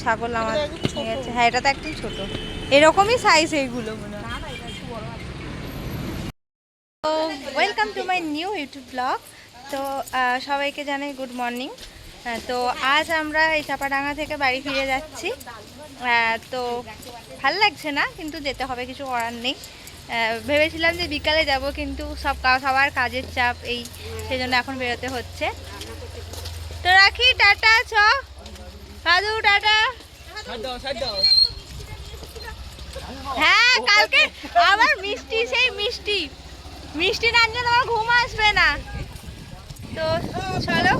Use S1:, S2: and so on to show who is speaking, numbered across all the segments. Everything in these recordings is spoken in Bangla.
S1: ছাগল আমার ঠিক আছে। হ্যাঁ এটা তো একদম ছোট। এরকমই সাইজ এইগুলো মনে হয়। Welcome to my new YouTube blog তো সবাইকে জানাই গুড মর্নিং তো আজ আমরা এই চাপাডাঙ্গা থেকে বাড়ি ফিরে যাচ্ছি। তো ভালো লাগছে না কিন্তু যেতে হবে কিছু করার নেই। ভেবেছিলাম যে বিকালে যাব কিন্তু সব সবার কাজের চাপ এই সেজন্য এখন বেরোতে হচ্ছে। তো রাখি টাটা চ। হ্যাঁ কালকে আবার মিষ্টি, সেই মিষ্টি। মিষ্টি না আনলে তোমার ঘুম আসবে না। তো চলো,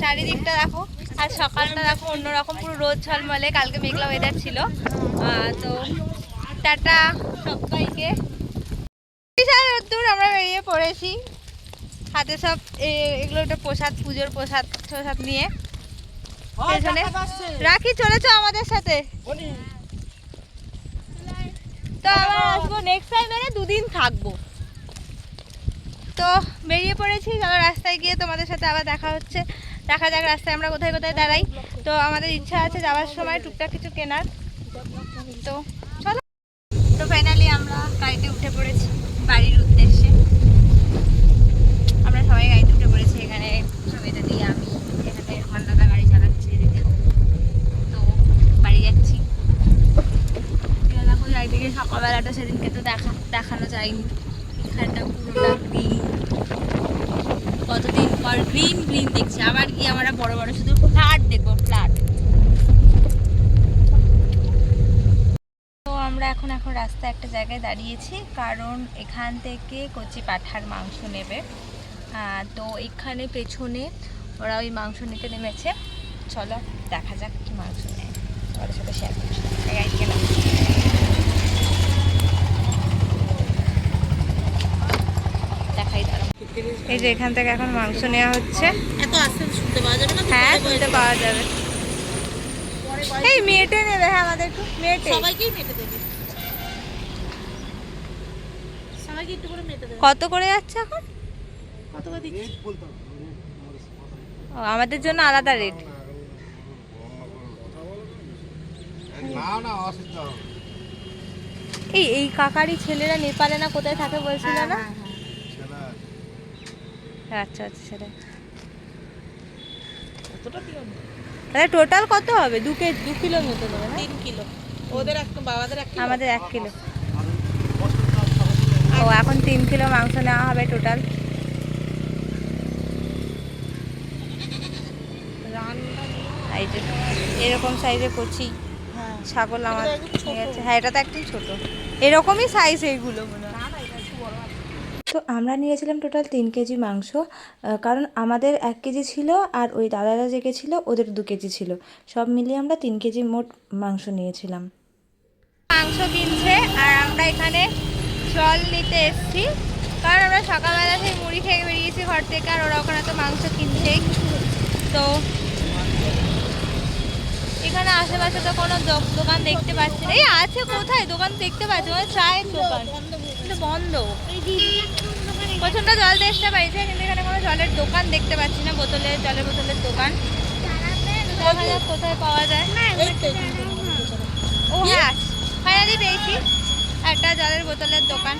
S1: চারিদিকটা দেখো। আর সকালটা দেখো, অন্যরকম পুরো রোদ ঝলমলে। কালকে মেঘলা ওয়েদার ছিল। তো টাটা সবাইকে। রোদ্দুর আমরা বেরিয়ে পড়েছি। হাতে সব এগুলো একটা প্রসাদ, পুজোর প্রসাদ প্রসাদ নিয়ে। পেছনে। রাখি চলেছো আমাদের সাথে। তো আবার আসব নেক্সট টাইম এনে দুদিন থাকব। তো বেরিয়ে পড়েছি চলো রাস্তায় গিয়ে তোমাদের সাথে আবার দেখা হচ্ছে। দেখা যাক রাস্তায় আমরা কোথায় কোথায় দাঁড়াই। তো আমাদের ইচ্ছা আছে যাওয়ার সময় টুকটাক কিছু কেনার। তো চলো তো ফাইনালি আমরা গাড়িতে উঠে পড়েছি বাড়ির উদ্দেশ্যে আমরা সবাই গাড়িতে উঠে পড়েছি এখানে সবাইটা দিয়ে আমি এখানে হন্ডাটা গাড়ি চালাচ্ছি এদিকে তো বাড়ি যাচ্ছি এবার দেখো চারিদিকে সকালবেলাটা সেদিনকে তো দেখা, দেখানো যায়নি। এখানটা পুরোটা গ্রিন কতদিন পর গ্রিন গ্রিন দেখছি। আবার গিয়ে আমরা বড় বড় শুধু ফ্ল্যাট দেখব ফ্ল্যাট তো আমরা এখন এখন রাস্তায় একটা জায়গায় দাঁড়িয়েছি, কারণ এখান থেকে কচি পাঠার মাংস নেবে। তো এখানে পেছনে ওরা ওই মাংস নিতে নেমেছে। চলো, দেখা যাক কি মাংস নেয়। ওদের সাথে শেয়ার করছি। এই যে এখান থেকে এখন মাংস নেওয়া হচ্ছে।
S2: না?
S1: হ্যাঁ শুনতে পাওয়া যাবে। এই মেয়েটে নেবে হ্যাঁ আমাদের একটু
S2: সবাইকেই মেটে দেবে। সবাইকে একটু করে মেটে দেবে।
S1: কত করে যাচ্ছে এখন?
S2: কত করে দিচ্ছি?
S1: ও, আমাদের জন্য আলাদা রেট
S3: না না
S1: এই এই কাকারি ছেলেরা নেপালে না কোথায় থাকে বলছিল
S2: হ্যাঁ,
S1: না
S3: ছেলে
S1: আচ্ছা আচ্ছা সেটা
S2: কতটা দিও না?
S1: তাহলে টোটাল কত হবে? দু কে দু কিলো মতো দেবে না?
S2: তিন কিলো। ওদের এক বাবাদের এক কিলো।
S1: আমাদের এক কিলো। ও এখন তিন কিলো মাংস নেওয়া হবে টোটাল এই যে এরকম সাইজে কচি
S2: হ্যাঁ।
S1: ছাগল আমার ঠিক
S2: ছোট।
S1: আছে। হ্যাঁ এটা তো একদম ছোট। এরকমই সাইজ এইগুলো মনে হয়
S2: না না এটা একটু বড় আছে।
S4: তো আমরা নিয়েছিলাম টোটাল তিন কেজি মাংস কারণ আমাদের এক কেজি ছিল আর ওই দাদারা যে ছিল ওদের দু কেজি ছিল। সব মিলিয়ে আমরা তিন কেজি মোট মাংস নিয়েছিলাম।
S1: মাংস কিনছে আর আমরা এখানে জল নিতে এসেছি। কারণ আমরা সকালবেলা থেকে মুড়ি খেয়ে বেরিয়েছি ঘর থেকে আর ওরা ওখানে তো মাংস কিনছেই। তো এখানে আশেপাশে তো কোনো দোকান দেখতে পাচ্ছি না। এই আছে কোথায়? দোকান দেখতে পাচ্ছি মানে চায়ের দোকান। বন্ধ। প্রচণ্ড জল তেষ্টা পাইছে কিন্তু এখানে কোনো জলের দোকান দেখতে পাচ্ছি না বোতলের জলের বোতলের দোকান। কোথায় পাওয়া যায়?
S2: ছিল।
S1: ও হ্যাঁ ফাইনালি পেয়েছি। একটা জলের বোতলের দোকান।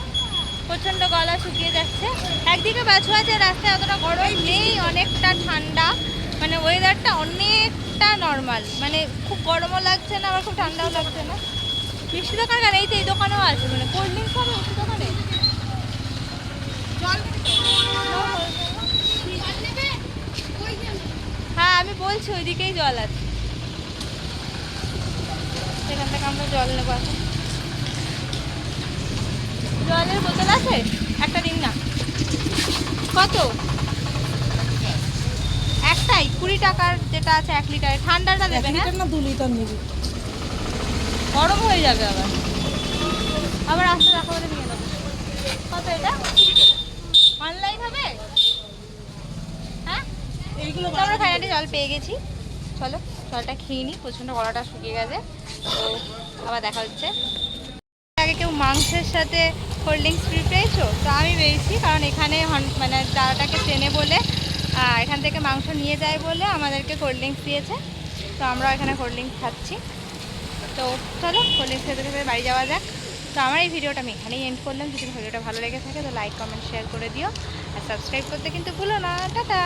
S1: প্রচণ্ড গলা শুকিয়ে যাচ্ছে। একদিকে বাছু আছে রাস্তায় অতটা গরম নেই অনেকটা ঠান্ডা। মানে ওয়েদারটা অনেকটা নর্মাল মানে খুব গরমও লাগছে না আবার খুব ঠান্ডাও লাগছে না। মিষ্টি দোকান কেন? এই তো এই দোকানেও আছে মানে কোল্ড ড্রিঙ্কস হবে মিষ্টি দোকানে। হ্যাঁ আমি বলছি ওইদিকেই জল আছে। সেখান থেকে আমরা জল নেব এখন। জলের বোতল আছে? একটা দিন না। কত? একটাই কুড়ি টাকার যেটা আছে এক লিটারের। ঠান্ডাটা দেবে হ্যাঁ?
S2: না দু লিটার নিবি।
S1: গরম হয়ে যাবে আবার। আবার আসতে দেখা বলে নিয়ে নেব। কত এটা? অনলাইন হবে হ্যাঁ? আমরা ফাইনালি জল পেয়ে গেছি। চলো জলটা খেয়ে নিই প্রচণ্ড গলাটা শুকিয়ে গেছে। তো আবার দেখা হচ্ছে। আগে কেউ মাংসের সাথে কোল্ড ড্রিঙ্কস ফ্রি পেয়েছ? তো আমি পেয়েছি কারণ এখানে মানে দাদাটাকে চেনে বলে এখান থেকে মাংস নিয়ে যায় বলে আমাদেরকে কোল্ড ড্রিঙ্কস দিয়েছে। তো তো আমরা এখানে কোল্ড ড্রিঙ্কস খাচ্ছি। তো চলো কোল্ড ড্রিঙ্কস খেতে খেতে বাড়ি যাওয়া যাক। তো আমার এই ভিডিওটা আমি এখানেই এন্ড করলাম। যদি ভিডিওটা ভালো লেগে থাকে, তো লাইক কমেন্ট শেয়ার করে দিও। আর সাবস্ক্রাইব করতে কিন্তু ভুলো না। টাটা!